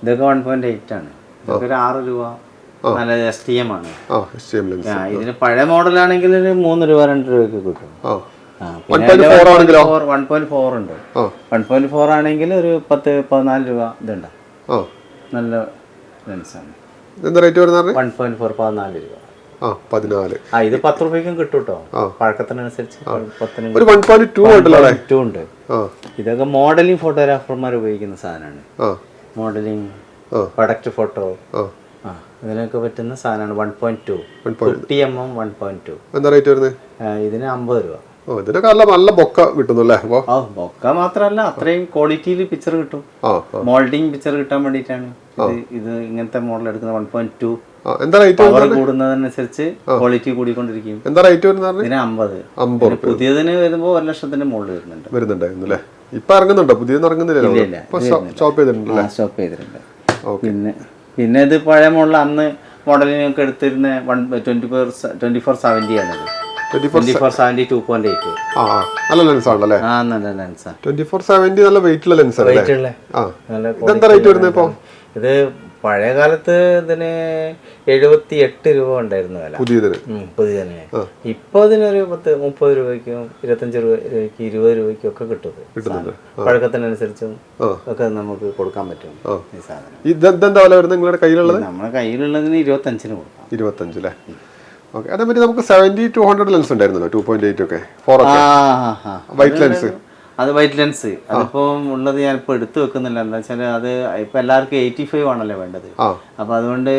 ഇതൊക്കെ വൺ പോയിന്റ് എയ്റ്റ് ആണ്. ഇതൊക്കെ ഒരു ആറ് രൂപ നല്ല എസ് ടി എം ആണ്. ലെൻസ് ഇതിന് പഴയ മോഡലാണെങ്കിൽ ഒരു മൂന്ന് രൂപ രണ്ട് രൂപയ്ക്ക് കിട്ടും. വൺ പോയിന്റ് ഫോർ ഉണ്ട്. വൺ പോയിന്റ് ഫോർ ആണെങ്കിൽ ഒരു പത്ത് പതിനാല് രൂപ ഇതുണ്ട്. ആ. നല്ല ലെൻസാണ് എന്താ റേറ്റ് വരുന്നത് പറഞ്ഞേ? വൺ പോയിന്റ് ഫോർ പതിനാല് രൂപ. ആ പതിനാല്. ആ ഇത് പത്ത് രൂപയ്ക്കും കിട്ടും കേട്ടോ പഴക്കത്തിനനുസരിച്ച് ഒരു വൺ പോയിന്റ് ടു ഉണ്ടല്ലോ അല്ലേ ടു ഉണ്ട്. ഇതൊക്കെ മോഡലിംഗ് ഫോട്ടോഗ്രാഫർമാർ ഉപയോഗിക്കുന്ന സാധനമാണ്. മോഡലിംഗ് പ്രൊഡക്റ്റ് ഫോട്ടോ ഇതിനൊക്കെ പറ്റുന്ന സാധനമാണ് one point two fifty M M one point two എന്താ റേറ്റ് വരുന്നത്? ഇതിന് അമ്പത് രൂപ. ഓ ഇതിനൊക്കെ നല്ല നല്ല ബൊക്ക കിട്ടുന്നു അല്ലേ ബൊക്ക മാത്രമല്ല അത്രയും ക്വാളിറ്റിയിൽ പിക്ചർ കിട്ടും. മോൾഡിംഗ് പിക്ചർ കിട്ടാൻ വേണ്ടിയിട്ടാണ്. ഇത് ഇങ്ങനത്തെ മോഡൽ എടുക്കുന്ന വൺ പോയിന്റ് ടു എന്താ റേറ്റ് പവർ കൂടുന്നതനുസരിച്ച് ക്വാളിറ്റി കൂടിക്കൊണ്ടിരിക്കും. എന്താ റേറ്റ് വരുന്നത് പറഞ്ഞേ? ഇതിന് അമ്പത്. അമ്പത് പിന്നെ പുതിയതിന് വരുമ്പോൾ ഒരു ലക്ഷത്തിന്റെ മുകളിൽ വരുന്നുണ്ട്. വരുന്നുണ്ടായിരുന്നു അല്ലേ? ഇപ്പൊ ഇറങ്ങുന്നുണ്ടോ? പുതിയൊന്നും ഇറങ്ങുന്നില്ലല്ലോ ഇല്ല, ഇപ്പൊ സ്റ്റോപ്പ് ചെയ്തിട്ടുണ്ട് സ്റ്റോപ്പ് ചെയ്തിട്ടുണ്ട്. പിന്നെ പിന്നെ ഇത് പഴയ മോഡൽ അന്ന് മോഡലിനൊക്കെ എടുത്തിരുന്ന വൺ ട്വന്റി ഫോർ ട്വന്റി ആണിത് ആ നല്ല ലെൻസ് ആണല്ലേ നല്ല ലെൻസാണ് ട്വന്റി ഫോർ സെവന്റി നല്ല വെയിറ്റ് ഉള്ള ലെൻസ് അല്ലേ ആ. നല്ല ഇതെന്താ റേറ്റ് വരുന്നത് ഇപ്പൊ? ഇത് പഴയ കാലത്ത് ഇതിന് എഴുപത്തി എട്ട് രൂപ ഉണ്ടായിരുന്നു വില. പുതിയതിന്. പുതിയതിന്. ഇപ്പൊ അതിനൊരു പത്ത് മുപ്പത് രൂപയ്ക്കും ഇരുപത്തഞ്ച് രൂപ രൂപയ്ക്ക് ഇരുപത് രൂപയ്ക്കും ഒക്കെ കിട്ടും. പഴക്കത്തിനനുസരിച്ചും ഒക്കെ നമുക്ക് കൊടുക്കാൻ പറ്റും ഈ സാധനം. ഇതെന്താ വില വരുന്നത് നിങ്ങളുടെ കയ്യിലുള്ളത്? നമ്മുടെ കയ്യിലുള്ളതിന് ഇരുപത്തഞ്ചിന് കൊടുക്കാം. ഇരുപത്തഞ്ച് അല്ലേ ഓക്കെ. അതേപറ്റി നമുക്ക് സെവന്റി ടു ഹൺഡ്രഡ് ലെൻസ് ഉണ്ടായിരുന്നല്ലോ ടു പോയിന്റ് എയ്റ്റ് ഒക്കെ. ഫോർ. വൈറ്റ് ലെൻസ് അത് വൈറ്റ് ലെൻസ് അതിപ്പം ഉള്ളത് ഞാൻ ഇപ്പൊ എടുത്തു വെക്കുന്നില്ല. എന്താ വെച്ചാൽ അത് ഇപ്പൊ എല്ലാവർക്കും എയ്റ്റി ഫൈവ് ആണല്ലോ വേണ്ടത്. അപ്പൊ അതുകൊണ്ട്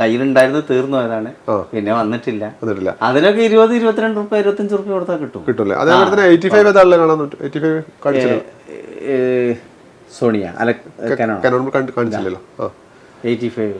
കയ്യിലുണ്ടായിരുന്നു തീർന്നു അതാണ് പിന്നെ വന്നിട്ടില്ല. അതിനൊക്കെ ഇരുപത് ഇരുപത്തിരണ്ട് റുപ്യ ഇരുപത്തഞ്ച് റുപ്യ കൊടുത്താൽ കിട്ടും. കാണിച്ചില്ല? സോണിയ. അല്ല കാണിച്ചില്ലല്ലോ. എയ്റ്റി ഫൈവ്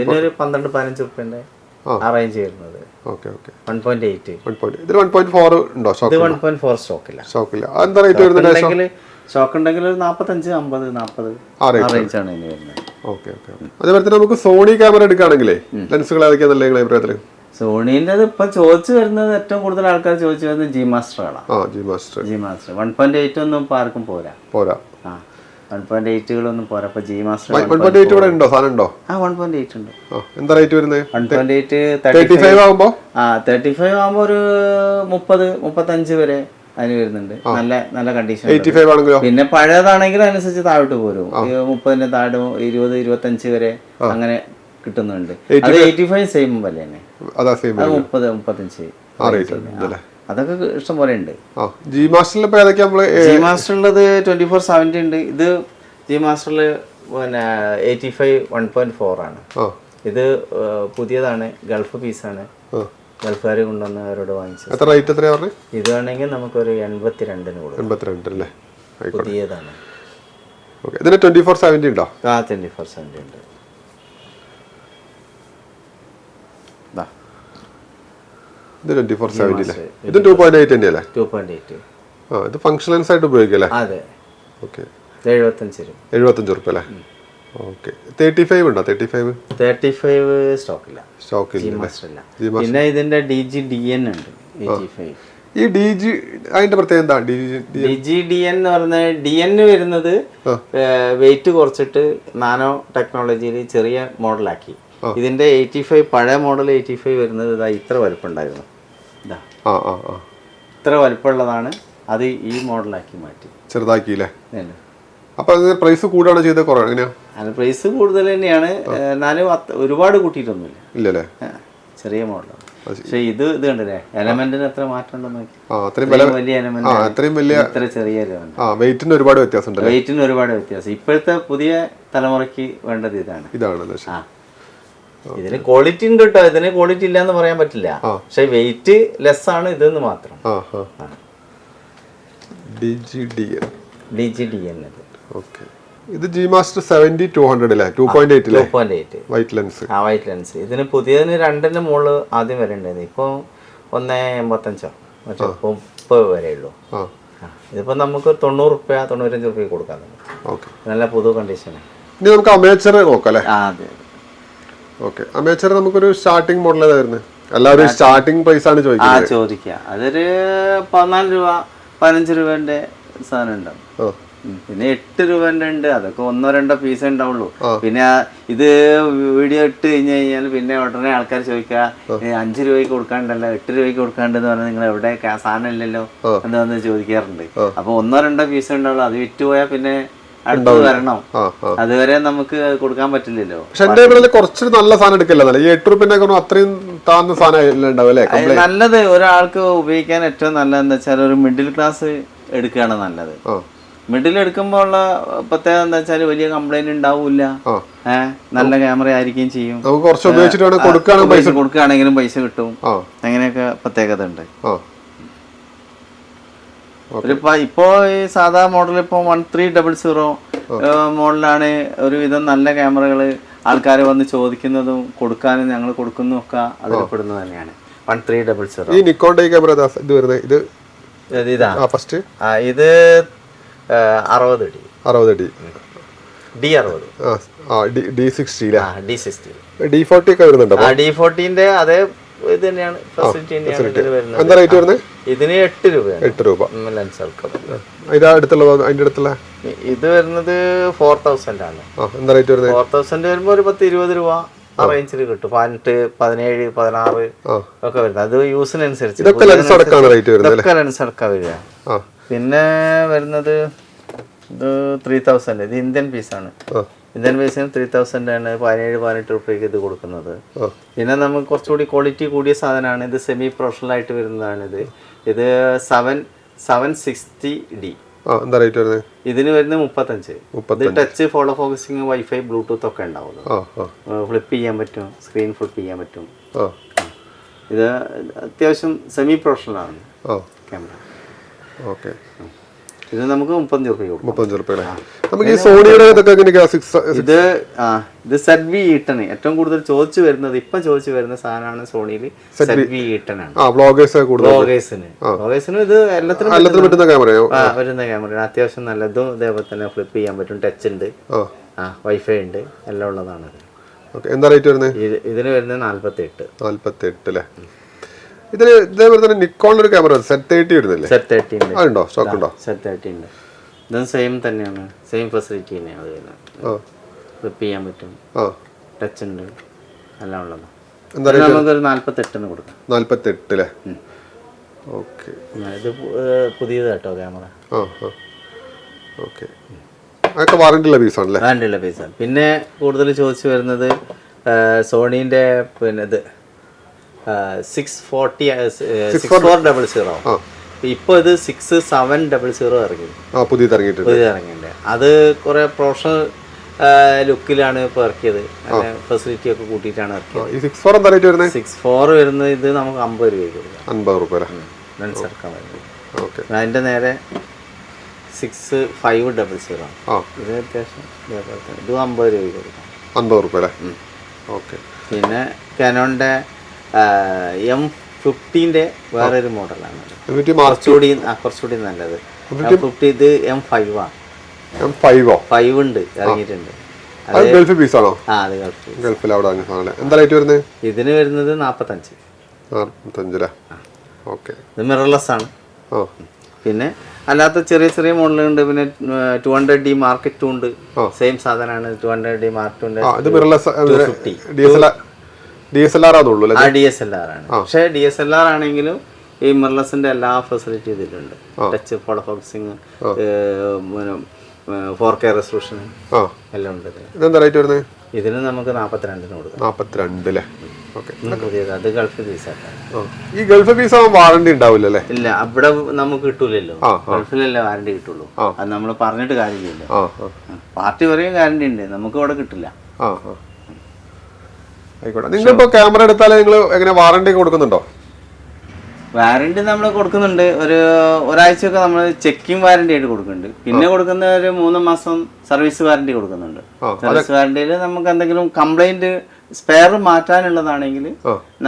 ഇതിനൊരു പന്ത്രണ്ട് പതിനഞ്ച് റുപ്യ ആ. റേഞ്ച് വരുന്നത്. Okay okay. One point eight one point ഇതിൽ വൺ പോയിന്റ് ഫോർ ഉണ്ടോ? ഇത് സ്റ്റോക്ക് വൺ പോയിന്റ് ഫോർ സ്റ്റോക്കില്ല സ്റ്റോക്കില്ല അതെന്താ റേറ്റ് വരുന്നത് ഉണ്ടെങ്കിൽ സ്റ്റോക്ക് ഉണ്ടെങ്കിൽ ഒരു നാപ്പത്തഞ്ച് അമ്പത് നാപ്പത് ആ ആ റേഞ്ച് ആണ് ഇനി വരുന്നത്. ഓക്കെ ഓക്കെ അതേപോലെ തന്നെ നമുക്ക് സോണി ക്യാമറ എടുക്കുകയാണെങ്കിലേ ലെൻസുകൾ ഏതൊക്കെയാ നല്ല അഭിപ്രായത്തിൽ സോണീന്റെ ഇപ്പൊ ചോദിച്ചു വരുന്നത് ഏറ്റവും കൂടുതൽ ആൾക്കാർ ചോദിച്ചു വരുന്നത് G മാസ്റ്ററാണ് G master G master one point eight ഒന്നും ഇപ്പൊ ആർക്കും പോരാ. പോരാ. ആ. വൺ പോയിന്റ് എയ്റ്റുകളൊന്നും പോരാ. ഇപ്പൊ G master one point eight ഇവിടെ ഉണ്ടോ? സാധനം ഉണ്ടോ ആ വൺ പോയിന്റ് എയ്റ്റ് ഉണ്ട്. എന്താ റേറ്റ് വരുന്നത്? One point eight thirty five ആകുമ്പോൾ ആ തേർട്ടി ഫൈവ് ആകുമ്പോൾ ഒരു മുപ്പത് മുപ്പത്തഞ്ച് വരെ അതിന് വരുന്നുണ്ട്. നല്ല നല്ല കണ്ടീഷൻ പിന്നെ പഴയതാണെങ്കിൽ അനുസരിച്ച് താഴോട്ട് പോരും. മുപ്പതിന്റെ താഴെ ഇരുപത് ഇരുപത്തഞ്ച് വരെ അങ്ങനെ കിട്ടുന്നുണ്ട്. അത് എയ്റ്റി ഫൈവ് സെയിം പോലെ തന്നെ. മുപ്പത് മുപ്പത്തഞ്ച് അതൊക്കെ ഇഷ്ടം പോലെ ഉണ്ട് ജി മാസ്റ്ററിൽ ജി മാസ്റ്ററിലത് ട്വന്റി ഫോർ സെവന്റി ഉണ്ട്. ഇത് ജി മാസ്റ്ററിൽ പിന്നെ eighty five one point four ആണ് ഇത് പുതിയതാണ്. ഗൾഫ് പീസാണ് ആണ്. ഗൾഫുകാർ കൊണ്ടുവന്ന് അവരോട് വാങ്ങിച്ചത്. എത്ര റേറ്റ് എത്രയാ പറഞ്ഞത് ഇത് വേണമെങ്കിൽ നമുക്കൊരു എൺപത്തിരണ്ടിന് കൊടുക്കും. എൺപത്തിരണ്ട് അല്ലേ? പുതിയതാണ്. ഓക്കെ ഇതിന് ട്വന്റി ഫോർ സെവന്റി ഉണ്ടോ? ആ ട്വന്റി ഫോർ സെവന്റി ഉണ്ട്. ഇത് ട്വന്റി ഫോർ സെവന്റി അല്ലേ ഇത് ടു പോയിന്റ് എയ്റ്റ് തന്നെയല്ലേ? ടു പോയിന്റ് എയ്റ്റ് ആ ഇത് ഫങ്ഷണൽസ് ആയിട്ട് ഉപയോഗിക്കല്ലേ? അതെ. ഓക്കെ എഴുപത്തഞ്ച് രൂപ. എഴുപത്തഞ്ച് റുപ്യ അല്ലേ? ഓക്കെ തേർട്ടി ഫൈവ് ഉണ്ടോ? Thirty five thirty five stock ഇല്ല സ്റ്റോക്ക് ഇല്ല. പിന്നെ ഇതിന്റെ ഡി ജി ഡി എൻ ഉണ്ട്. ഈ ഡി ജി അതിന്റെ പ്രത്യേകത എന്താ? ഡി ജി ഡി എൻ എന്ന് പറഞ്ഞ ഡി എൻ വരുന്നത് വെയിറ്റ് കുറച്ചിട്ട് നാനോ ടെക്നോളജിയിൽ ചെറിയ മോഡലാക്കി. ഇതിന്റെ എയ്റ്റി ഫൈവ് പഴയ മോഡൽ എയ്റ്റി ഫൈവ് വരുന്നത് ഇതാ ഇത്ര വലുപ്പുണ്ടായിരുന്നു. ഇത്ര വലുപ്പമുള്ളതാണ് അത് ഈ മോഡലാക്കി മാറ്റി. ചെറുതാക്കിയില്ലേ. അപ്പൊ അത് പ്രൈസ് കൂടുകയാണോ ചെയ്തത് കുറവ് എങ്ങനെയാ? പ്രൈസ് കൂടുതൽ തന്നെയാണ്. എന്നാലും ഒരുപാട് കൂട്ടിയിട്ടൊന്നുമില്ല. ഇല്ലല്ലേ? ചെറിയ മോഡലാണ്. പക്ഷെ ഇത് ഇത് കണ്ടില്ലേ? എലമെന്റിന് എത്ര മാറ്റം ഉണ്ടെന്ന് വലിയ എലമെന്റ് ചെറിയ എലമെന്റ് വെയിറ്റിന് ഒരുപാട് വ്യത്യാസം വെയിറ്റിന് ഒരുപാട് വ്യത്യാസം. ഇപ്പോഴത്തെ പുതിയ തലമുറയ്ക്ക് വേണ്ടത് ഇതാണ്. ഇതാണ് ഇതിന് ക്വാളിറ്റി ഉണ്ട് കേട്ടോ ഇതിന് ക്വാളിറ്റി ഇല്ല എന്ന് പറയാൻ പറ്റില്ല. പക്ഷെ വെയിറ്റ് ലെസ് ആണ് ഇതെന്ന് മാത്രം. ഇത് G master seventy two hundred അല്ലേ two point eight point eight white lens ആ വൈറ്റ് ലെൻസ് ഇതിന് പുതിയതിന് രണ്ടിന് മുകളിൽ ആദ്യം വരെ ഉണ്ടായിരുന്നു ഇപ്പൊ ഒന്ന് എൺപത്തഞ്ചോ? മറ്റോ മുപ്പത് വരെ ഉള്ളൂ. ഇതിപ്പോ നമുക്ക് തൊണ്ണൂറ് റുപ്യ തൊണ്ണൂറ്റഞ്ച് റുപ്യ ഓക്കെ നല്ല പുതു കണ്ടീഷനാണ് നമുക്ക് അമേച്ചർ നോക്കാം അല്ലേ അതെ. ഓക്കെ അമേച്ചർ നമുക്കൊരു സ്റ്റാർട്ടിംഗ് മോഡൽ ഏതാ വരുന്നത് എല്ലാവരും സ്റ്റാർട്ടിംഗ് പ്രൈസ് ആണ് ആ ചോദിക്കുന്നത്. ചോദിക്കുക അതൊരു പതിനാല് രൂപ പതിനഞ്ച് രൂപന്റെ സാധനം ഉണ്ടാവും. ഓ. ഉം. പിന്നെ എട്ട് രൂപന്റെ ഉണ്ട്. അതൊക്കെ ഒന്നോ രണ്ടോ പീസേ ഉണ്ടാവുള്ളൂ. പിന്നെ ആ ഇത് വീഡിയോ ഇട്ട് കഴിഞ്ഞ് കഴിഞ്ഞാൽ പിന്നെ ഉടനെ ആൾക്കാർ ചോദിക്കുക "ഏ, അഞ്ച് രൂപയ്ക്ക് കൊടുക്കാണ്ടല്ലോ എട്ട് രൂപയ്ക്ക് കൊടുക്കാണ്ടെന്ന് പറഞ്ഞാൽ നിങ്ങൾ എവിടെ കാ- സാധനം ഇല്ലല്ലോ? എന്ന് വന്ന് ചോദിക്കാറുണ്ട്. അപ്പൊ ഒന്നോ രണ്ടോ പീസേ ഉണ്ടാവുള്ളൂ. അത് വിറ്റ് പോയാൽ പിന്നെ വരണം. അതുവരെ നമുക്ക് കൊടുക്കാൻ പറ്റില്ലല്ലോ. പക്ഷെ എന്റെ ഇവിടെ കുറച്ചൊരു നല്ല സാധനം എടുക്കില്ല? ഈ എട്ട് റുപ്യന്റെ അത്രയും താഴ്ന്ന സാധനം ഉണ്ടാവും നല്ലത് ഒരാൾക്ക് ഉപയോഗിക്കാൻ ഏറ്റവും നല്ലതെന്ന് വെച്ചാൽ ഒരു മിഡിൽ ക്ലാസ് എടുക്കുകയാണ് നല്ലത്. മിഡിൽ എടുക്കുമ്പോൾ ഉള്ള പ്രത്യേകത എന്താ വെച്ചാൽ വലിയ കംപ്ലൈന്റ് ഉണ്ടാവില്ല. ഏഹ് നല്ല ക്യാമറ ആയിരിക്കും ചെയ്യും. കുറച്ച് കൊടുക്കുകയാണെങ്കിലും പൈസ കിട്ടും. അങ്ങനെയൊക്കെ പ്രത്യേകത ഉണ്ട്. ആ ഇപ്പോ ഈ സാധാ മോഡൽ ഇപ്പൊ വൺ ത്രീ ഡബിൾ സീറോ മോഡലാണ് ഒരുവിധം നല്ല ക്യാമറകൾ ആൾക്കാർ വന്ന് ചോദിക്കുന്നതും കൊടുക്കാനും ഞങ്ങൾ കൊടുക്കുന്നതും ഒക്കെ അതിൽ പെടുന്നത് തന്നെയാണ്. വൺ ത്രീ ഡബിൾ സീറോ ഈ നിക്കോണിന്റെ ക്യാമറ ഇത് വരുന്നത്. ഇത് ഇതാ ഫസ്റ്റ് ആ, ഇത് അറുപത് ഡി അറുപത്. ഡി ഡി അറുപത് D sixty D sixty D forty ഒക്കെ വരുന്നുണ്ടോ? ഡി ഫോർട്ടീന്റെ അതേ ഇത് തന്നെയാണ്. ഫെസിലിറ്റി തന്നെയാണ് വരുന്നത്. എന്താ റേറ്റ് വരുന്നത്? ഇതിന് എട്ട് രൂപയാണ്. എട്ട് രൂപ. ലെൻസ് ഇതാ അടുത്തുള്ള അതിന്റെ അടുത്തുള്ള? ഇത് വരുന്നത് ഫോർ തൗസൻഡ് ആണ്. എന്താ റേറ്റ് വരുന്നത്? ഫോർ തൗസൻഡ് വരുമ്പോൾ ഒരു പത്ത് ഇരുപത് രൂപ ആ റേഞ്ചിൽ കിട്ടും. പതിനെട്ട് പതിനേഴ് പതിനാറ് ആ. ഒക്കെ വരുന്നത്. അത് യൂസിനനുസരിച്ച് ഇതൊക്കെ ലെൻസ് റേറ്റ് വരുന്നത് ഇതൊക്കെ ലെൻസ് അടക്കം വരിക. ആ. പിന്നെ വരുന്നത് ഇത് ത്രീ തൗസൻഡ് ഇത് ഇന്ത്യൻ പീസ് ആണ്. ഇന്ത്യൻ പീസിന് ത്രീ തൗസൻഡ് ആണ് പതിനേഴ് പതിനെട്ട് റുപ്യക്ക് ഇത് കൊടുക്കുന്നത്. പിന്നെ നമുക്ക് കുറച്ചുകൂടി ക്വാളിറ്റി കൂടിയ സാധനമാണ്. ഇത് സെമി പ്രൊഫഷണൽ ആയിട്ട് വരുന്നതാണ് ഇത് സെവൻ സെവൻ സിക്സ്റ്റി ഡി എന്താ റേറ്റ് വരുന്നത് ഇതിന് വരുന്നത് മുപ്പത്തഞ്ച്. ഇത് touch follow focusing wifi Bluetooth ഒക്കെ ഉണ്ടാവുള്ളൂ. ആ ഫ്ലിപ്പ് ചെയ്യാൻ പറ്റും സ്ക്രീൻ ഫ്ലിപ്പ് ചെയ്യാൻ പറ്റും. ഇത് അത്യാവശ്യം സെമി പ്രൊഫഷണൽ ആണ് ക്യാമറ ഓക്കെ. ഇത് നമുക്ക് മുപ്പത്തഞ്ച് റുപ്യ മുപ്പത്തഞ്ച് റുപ്യ നമുക്ക് ഈ സോണിയുടെ ഇതൊക്കെ ഇത് ആ ഇത് സെഡ് വി ഈട്ടണ് ഏറ്റവും കൂടുതൽ ചോദിച്ചു വരുന്നത് ഇപ്പൊ ചോദിച്ചു വരുന്ന സാധനമാണ് സോണിയിൽ സെഡ് വി ഈട്ടനാണ് ആ വ്ളോഗേഴ്സ് കൂടുതൽ. ബ്ലോഗേഴ്സിന് ബ്ലോഗേഴ്സിന് ഇത് എല്ലാത്തിനും പറ്റുന്ന ക്യാമറയോ വരുന്ന ക്യാമറയാണ് അത്യാവശ്യം നല്ലതും ഇതേപോലെ തന്നെ ഫ്ലിപ്പ് ചെയ്യാൻ പറ്റും. ടച്ച് ഉണ്ട്. ആ. വൈഫൈ ഉണ്ട്. എല്ലാം ഉള്ളതാണ്. ഇത്. എന്താ റേറ്റ് വരുന്നത്? ഇതിന് വരുന്നത് നാല്പത്തി എട്ട് നാല്പത്തി എട്ട് അല്ലേ ഇതിന് ഇതേപോലെ തന്നെ നിക്കോണിന്റെ ഒരു ക്യാമറ സെറ്റ് തേർട്ടി വരുന്നില്ലേ? സെറ്റ് തേർട്ടി ഉണ്ട്. അതുണ്ടോ സ്റ്റോക്ക് ഉണ്ടോ? സെറ്റ് തേർട്ടി ഉണ്ട്. ഇതും സെയിം തന്നെയാണ്. സെയിം ഫെസിലിറ്റി തന്നെയാണ് വരുന്നത്. ഫ്ലിപ്പ് ചെയ്യാൻ പറ്റും. ടച്ച് ഉണ്ട്. എല്ലാം ഉള്ളത്. നമുക്കൊരു നാല്പത്തെട്ടിന് കൊടുക്കാം. നാല്പത്തി എട്ട് അല്ലേ ഓക്കെ. ഇത് പു- ഏർ പുതിയത് കേട്ടോ ക്യാമറ ഓക്കെ. അതൊക്കെ വാറണ്ടി ഉള്ള പീസാണല്ലേ വാറണ്ടിയുള്ള പീസാണ് പിന്നെ കൂടുതൽ ചോദിച്ചു വരുന്നത് സോണീന്റെ പിന്നെ ഇത് six forty six four double zero ഇപ്പോൾ ഇത് സിക്സ് സെവൻ ഡബിൾ സീറോ ഇറങ്ങി. പുതിയത് ഇറങ്ങിയിട്ടുണ്ട് പുതിയത് ഇറങ്ങിയിട്ടുണ്ട്. അത് കുറേ പ്രൊഫഷണൽ ലുക്കിലാണ് ഇപ്പോൾ ഇറക്കിയത്. ഫെസിലിറ്റി ഒക്കെ കൂട്ടിയിട്ടാണ് ഇറക്കിയത്. സിക്സ് ഫോർ എന്താ റേറ്റ് വരുന്നത്? സിക്സ് ഫോർ വരുന്നത് ഇത് നമുക്ക് അമ്പത് രൂപയ്ക്ക് അമ്പത് രൂപ റുപ്യ അല്ലേ? ലെൻസ് ഇറക്കാൻ വരുന്നത് അതിന്റെ നേരെ സിക്സ് ഫൈവ് ഡബിൾ സീറോ ഇത് അത്യാവശ്യം ഇതേപോലെ തന്നെ ഇത് അമ്പത് രൂപയ്ക്ക് കൊടുക്കാം. അമ്പത് രൂപ അല്ലേ? ഓക്കെ. പിന്നെ കാനോണിന്റെ എം ഫിഫ്റ്റീന്റെ വേറൊരു മോഡലാണ് കുറച്ചുകൂടി കുറച്ചുകൂടി നല്ലത്. ഫിഫ്റ്റി ഇത് എം ഫൈവ് ആണ് ഫൈവോ ഫൈവ് ഉണ്ട് ഇറങ്ങിയിട്ടുണ്ട്. ഗൾഫ് പീസാണോ ആ അത് ഗൾഫ് ഗൾഫിൽ അവിടെ എന്താ റേറ്റ് വരുന്നത്? ഇതിന് വരുന്നത് നാൽപ്പത്തഞ്ച് നാൽപ്പത്തഞ്ചല്ലേ ഓക്കെ. ഇത് മിറർലെസ് ആണ്. പിന്നെ അല്ലാത്ത ചെറിയ ചെറിയ മോഡലുണ്ട് പിന്നെ two hundred D mark two ഉണ്ട്. സെയിം സാധനമാണ്. ടു ഹൺഡ്രഡ് ഡി മാർക്ക് ഇത് mirrorless D S L R അതുള്ളൂ ആ ഡി എസ് എൽ ആർ ആണ്. പക്ഷേ ഡി എസ് എൽ ആർ ആണെങ്കിലും ഈ മിറർലെസിന്റെ എല്ലാ ഫെസിലിറ്റി ഇതിലുണ്ട്. Touch follow focusing four K resolution എല്ലാം ഉണ്ട് ഇതിന് ഇതെന്താ റേറ്റ് വരുന്നത് ഇതിന് നമുക്ക് നാൽപ്പത്തിരണ്ടിന് കൊടുക്കാം. നാൽപ്പത്തിരണ്ട് അല്ലേ ഓക്കേ. നമുക്ക് പുതിയത്. അത് ഗൾഫ് പീസ് ഈ ഗൾഫ് പീസ് വാറണ്ടി ഉണ്ടാവില്ല ഇല്ല അവിടെ നമുക്ക് കിട്ടൂലല്ലോ. ഗൾഫിലല്ലേ വാറണ്ടി കിട്ടുള്ളൂ. അത് നമ്മൾ പറഞ്ഞിട്ട് കാര്യമില്ല ആ ആ. പാർട്ടി പറയും ഗ്യാരണ്ടി ഉണ്ട്. നമുക്ക് അവിടെ കിട്ടില്ല. ആയിക്കോട്ടെ. നിങ്ങളിപ്പോ ക്യാമറ എടുത്താൽ നിങ്ങൾ എങ്ങനെ വാറണ്ടി കൊടുക്കുന്നുണ്ടോ? വാറണ്ടി നമ്മൾ കൊടുക്കുന്നുണ്ട്. ഒരു ഒരാഴ്ചയൊക്കെ നമ്മൾ ചെക്കിംഗ് വാറണ്ടി ആയിട്ട് കൊടുക്കുന്നുണ്ട്. പിന്നെ കൊടുക്കുന്ന ഒരു മൂന്ന് മാസം സർവീസ് വാറണ്ടി കൊടുക്കുന്നുണ്ട്. സർവീസ് വാറണ്ടിയിൽ നമുക്ക് എന്തെങ്കിലും കംപ്ലൈന്റ് സ്പെയർ മാറ്റാനുള്ളതാണെങ്കിൽ.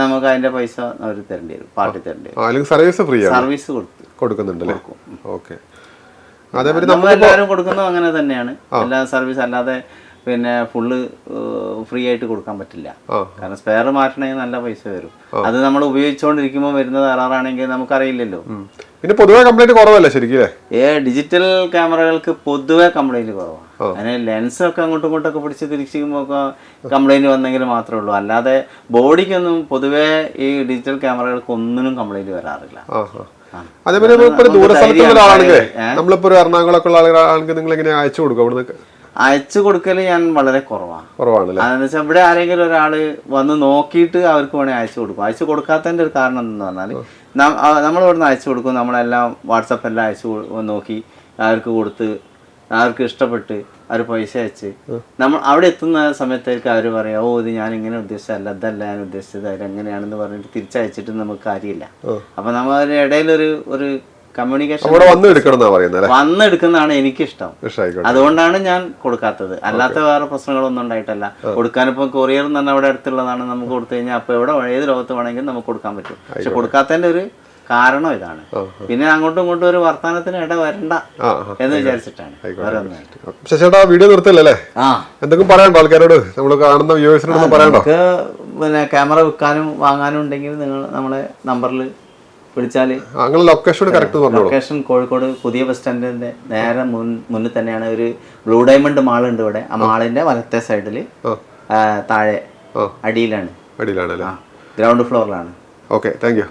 നമുക്ക് അതിന്റെ പൈസ അവർ തരേണ്ടി വരും പാർട്ടി തരേണ്ടി വരും. സർവീസ് ഫ്രീ സർവീസ് കൊടുത്ത് കൊടുക്കുന്നുണ്ട് ഓക്കെ. അതേപോലെ നമ്മൾ എല്ലാവരും കൊടുക്കുന്നത് അങ്ങനെ തന്നെയാണ്. എല്ലാ സർവീസ് അല്ലാതെ പിന്നെ ഫുള്ള് ഫ്രീ ആയിട്ട് കൊടുക്കാൻ പറ്റില്ല. കാരണം സ്പെയർ മാറ്റണമെങ്കിൽ നല്ല പൈസ വരും. അത് നമ്മൾ ഉപയോഗിച്ചുകൊണ്ടിരിക്കുമ്പോൾ വരുന്ന തകരാറാണെങ്കിൽ നമുക്കറിയില്ലല്ലോ. പിന്നെ പൊതുവെ കംപ്ലൈന്റ് കുറവല്ല ശരിക്കും ഏ ഡിജിറ്റൽ ക്യാമറകൾക്ക് പൊതുവെ കംപ്ലൈന്റ് കുറവാണ്. അതിന് ലെൻസ് ഒക്കെ അങ്ങോട്ടും ഇങ്ങോട്ടൊക്കെ പിടിച്ച് തിരിച്ചിരിക്കുമ്പോൾ ഒക്കെ കംപ്ലൈന്റ് വന്നെങ്കിൽ മാത്രമേ ഉള്ളൂ. അല്ലാതെ ബോഡിക്കൊന്നും പൊതുവെ ഈ ഡിജിറ്റൽ ക്യാമറകൾക്ക് ഒന്നിനും കംപ്ലൈന്റ് വരാറില്ല. അതേപോലെ ദൂരസ്ഥലത്തുള്ള അതേപോലെ നമ്മളിപ്പോ ഒരു എറണാകുളം ഒക്കെ ഉള്ള ആളുകളാണെങ്കിൽ നിങ്ങൾ എങ്ങനെ അയച്ചു കൊടുക്കും? അവിടുന്ന് അയച്ചു കൊടുക്കൽ ഞാൻ വളരെ കുറവാണ് കുറവാണല്ലേ? അതെന്ന് വെച്ചാൽ ഇവിടെ ആരെങ്കിലും ഒരാൾ വന്ന് നോക്കിയിട്ട് അവർക്ക് വേണേൽ അയച്ചു കൊടുക്കും. അയച്ചു കൊടുക്കാത്തതിന്റെ ഒരു കാരണം എന്ന് പറഞ്ഞാൽ നമ്മൾ ഇവിടുന്ന് അയച്ചു കൊടുക്കും. നമ്മളെല്ലാം വാട്സപ്പെല്ലാം അയച്ചു നോക്കി അവർക്ക് കൊടുത്ത് അവർക്ക് ഇഷ്ടപ്പെട്ട് അവർ പൈസ അയച്ച്. നമ്മൾ അവിടെ എത്തുന്ന സമയത്തേക്ക് അവർ പറയാം ഓ ഇത് ഞാൻ ഇങ്ങനെ ഉദ്ദേശിച്ചതല്ല ഇതല്ല ഞാൻ ഉദ്ദേശിച്ചത് അവരെങ്ങനെയാണെന്ന് പറഞ്ഞിട്ട് തിരിച്ചയച്ചിട്ട് നമുക്ക് കാര്യമില്ല. അപ്പം നമ്മൾ ഇടയിലൊരു ഒരു കമ്മ്യൂണിക്കേഷൻ അവിടെ വന്ന് എടുക്കണം പറയുന്നത് വന്ന് വന്നെടുക്കുന്നതാണ് എനിക്കിഷ്ടം. അതുകൊണ്ടാണ് ഞാൻ കൊടുക്കാത്തത്. അല്ലാത്ത വേറെ പ്രശ്നങ്ങളൊന്നും ഉണ്ടായിട്ടല്ല. കൊടുക്കാനിപ്പം കൊറിയർ തന്നെ അവിടെ അടുത്തുള്ളതാണ് നമുക്ക് കൊടുത്തു കഴിഞ്ഞാൽ അപ്പോൾ എവിടെ ഏത് ലോകത്ത് വേണമെങ്കിലും നമുക്ക് കൊടുക്കാൻ പറ്റും. പക്ഷെ കൊടുക്കാത്തതിന്റെ ഒരു കാരണം ഇതാണ്. പിന്നെ അങ്ങോട്ടും ഇങ്ങോട്ടും ഒരു വർത്തമാനത്തിന് ഇട വരണ്ട എന്ന് വിചാരിച്ചിട്ടാണ്. ശശിയേട്ടാ വീഡിയോ നിർത്തല്ലേ ആ. എന്തെങ്കിലും പറയാനുണ്ടോ ആൾക്കാരോട്? നമ്മൾ കാണുന്ന വ്യൂവേഴ്സിനോട് പിന്നെ ക്യാമറ വിൽക്കാനും വാങ്ങാനും ഉണ്ടെങ്കിൽ നിങ്ങൾ നമ്മളെ നമ്പറിൽ വിളിച്ചാൽ ലൊക്കേഷൻ കറക്റ്റ് ലൊക്കേഷൻ കോഴിക്കോട് പുതിയ ബസ് സ്റ്റാൻഡിന്റെ നേരെ മുന്നിൽ തന്നെയാണ് ഒരു ബ്ലൂ ഡയമണ്ട് മാൾ ഉണ്ട് ഇവിടെ. ആ മാളിന്റെ വലത്തെ സൈഡിൽ താഴെ അടിയിലാണ്. അടിയിലാണ് ഗ്രൗണ്ട് ഫ്ലോറിലാണ് ഓക്കെ താങ്ക് യു